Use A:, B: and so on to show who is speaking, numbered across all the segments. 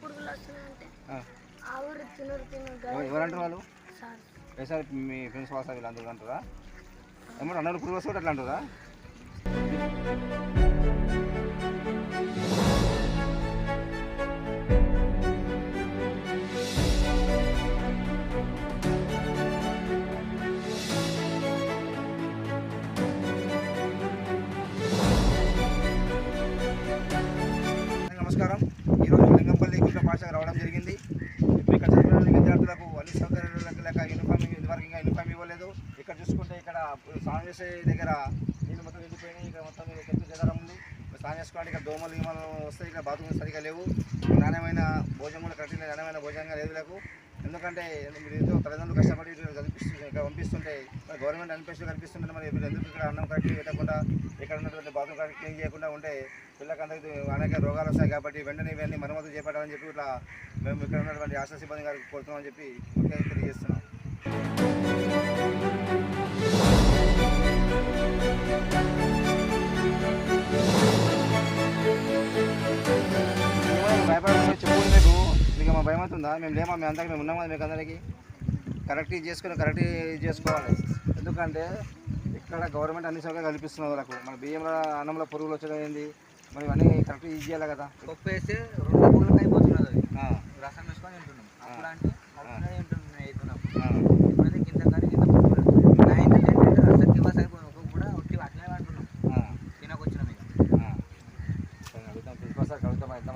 A: పురుగులు వస్తున్నాయంటే తినరు తినరు.
B: ఎవరంటారు వాళ్ళు? వేసారి మీ ఫ్రెండ్స్ వాసా వీళ్ళు అందరూ అంటారా? అన్నారు పురుగు వస్తే అట్లా అంటారా? నమస్కారం. ఈరోజు లింగంపల్లి పాఠశాల రావడం జరిగింది. ఇప్పుడు ఇక్కడ చదివిన విద్యార్థులకు అన్ని సౌకర్యాలు లేక- యూనిఫామ్ ఇదివరకు ఇంకా యూనిఫామ్ ఇవ్వలేదు. ఇక్కడ చూసుకుంటే ఇక్కడ స్నానం చేసే దగ్గర నీళ్ళు మొత్తం వెళ్ళిపోయినాయి ఇక్కడ మొత్తం చెట్టు చెదరం ఉంది. స్నానం చేసుకోవాలి ఇక్కడ దోమలు గీమలు వస్తాయి. ఇక్కడ బాత్రూమ్ సరిగా లేవు. నాణ్యమైన భోజనం కూడా కరెక్ట్ నాణ్యమైన భోజనంగా లేదు లేకు ఎందుకంటే మీరు ఏదో తల్లిదండ్రులు కష్టపడి కనిపిస్తుంది ఇక్కడ పంపిస్తుంటే మరి గవర్నమెంట్ అనిపిస్తూ కనిపిస్తుంటే మరి మీరు ఎందుకు ఇక్కడ అన్నం కరెక్ట్ పెట్టకుండా ఇక్కడ ఉన్నటువంటి బాత్రూమ్ కరెక్ట్ క్లీన్ చేయకుండా ఉంటే పిల్లకందరికీ అనేక రోగాలు వస్తాయి కాబట్టి వెంటనే ఇవన్నీ మరమ్మతు చేపట్టాలని చెప్పి ఇట్లా మేము ఇక్కడ ఉన్నటువంటి ఆశా సిబ్బంది గారికి కోరుతున్నామని చెప్పి తెలియజేస్తున్నాం. భయం అవుతుందా మేము లేమా? మేము అంతా మేము ఉన్నామా మీకు అందరికీ? కరెక్ట్ చేసుకుని కరెక్ట్ ఇది చేసుకోవాలి. ఎందుకంటే ఇక్కడ గవర్నమెంట్ అన్ని సౌకర్యాలు కల్పిస్తున్నది వాళ్ళకు. మన బియ్యంలో అన్నంలో పురుగులు వచ్చేది ఏంది? మరి ఇవన్నీ కరెక్ట్ ఇది చేయాలి కదా.
C: పప్పు వేస్తే రెండు పురుగులు అయిపోతున్నది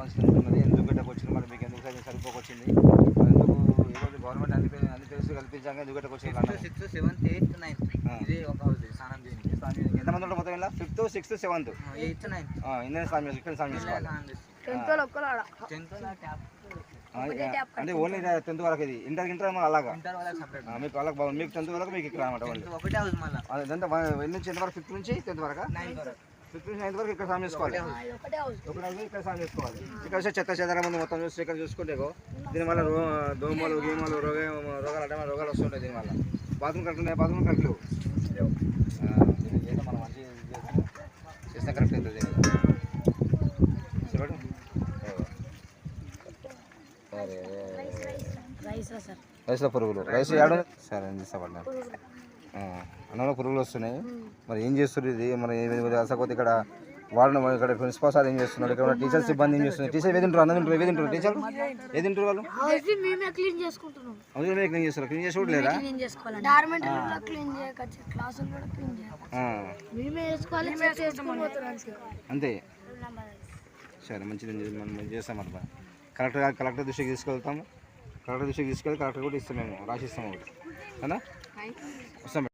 B: స్ట్రెంత్ ఉన్నది ఎందుకు గట్టకు వచ్చింది మరి మీకు ఎందుకు సరి- సరిపోకొచ్చింది? ఎందుకు ఈరోజు గవర్నమెంట్ అన్ని అన్ని తెలుసు కల్పించాక ఎందుకు గట్టకు వచ్చింది
C: fifth sixth seventh eighth ninth. ఇదే ఒక హౌస్ స్నానం చేయడానికి
B: ఎంతమంది ఉంటారు మొత్తం ఇలా fifth sixth seventh
C: eighth ninth
B: Indian స్నానం చేసి ఇక్కడ స్నానం చేసుకోవాలి
A: టెన్త్
B: అంటే ఓన్లీ టెన్త్ వరకు ఇది. ఇంటర్ ఇంటర్ అలాగా? మీకు బాగుంది. మీకు టెన్త్ వరకు మీకు ఇక్కడ అనమాట ఓన్లీ
C: టెన్త్ ఒకటే హౌస్ మళ్ళీ.
B: అదే ఎంత ఎన్ని నుంచి? ఎంత వరకు? ఫిఫ్త్ నుంచి? టెన్త్ వరకు.
C: నైన్త్ వరకు
B: ఫిఫ్త్ నుంచి నైన్త్ వరకు ఇక్కడ స్నానం చేసుకోవాలి.
A: ఒకటే హౌస్
B: ఒక రోజు ఇక్కడ స్నానం చేసుకోవాలి. ఇక్కడ వచ్చే చెత్త చెదరం ఉంది మొత్తం చూస్తే ఇక్కడ చూసుకుంటే ఇగో దీనివల్ల రో దోమలు గీమలు రోగ రోగాలు అంటే రోగాలు వస్తుంటాయి దీనివల్ల. బాత్రూమ్ కరెక్ట్ ఉన్నాయి? బాత్రూమ్ చేస్తే మనం చేస్తే. కరెక్ట్ అవుతుంది చూడు సరే
A: రైస్ సార్?
B: రైస్లో పురుగులు. రైస్ సరే నేను తీసుకోబడ్డాను అన్నంలో పురుగులు వస్తున్నాయి. మరి ఏం చేస్తున్నారు ఇది? మరి అసలు ఇక్కడ వాడిన ఇక్కడ ప్రిన్సిపల్ సార్ ఏం చేస్తున్నాడు ఇక్కడ టీచర్ సిబ్బంది ఏం చేస్తున్నారు? టీచర్ ఏది అన్నం తింటారు? ఏది తింటారు? టీచర్ ఏది తింటారు వాళ్ళు?
A: మేమే క్లీన్ చేసుకుంటున్నాం.
B: అవును క్లీన్ చేస్తారు. క్లీన్ చేసి లేదా?
A: క్లీన్ చేసుకోవాలి డార్మెంటరీ కూడా క్లీన్ చేయవచ్చు క్లాసులు కూడా క్లీన్ చేయాలి
B: ఆ,
A: మేమే వేసుకోవాలి చెక్ చేసుకొని పోతారు
B: అంతే. సరే మంచిది మనం చేస్తాం అట్లా. కలెక్టర్ కలెక్టర్ దృష్టికి తీసుకెళ్తాము. కలెక్టర్ దృష్టికి తీసుకెళ్ళి కలెక్టర్ కూడా ఇస్తాం మేము రాసిస్తాం ఒకటి. అవునా వస్తాం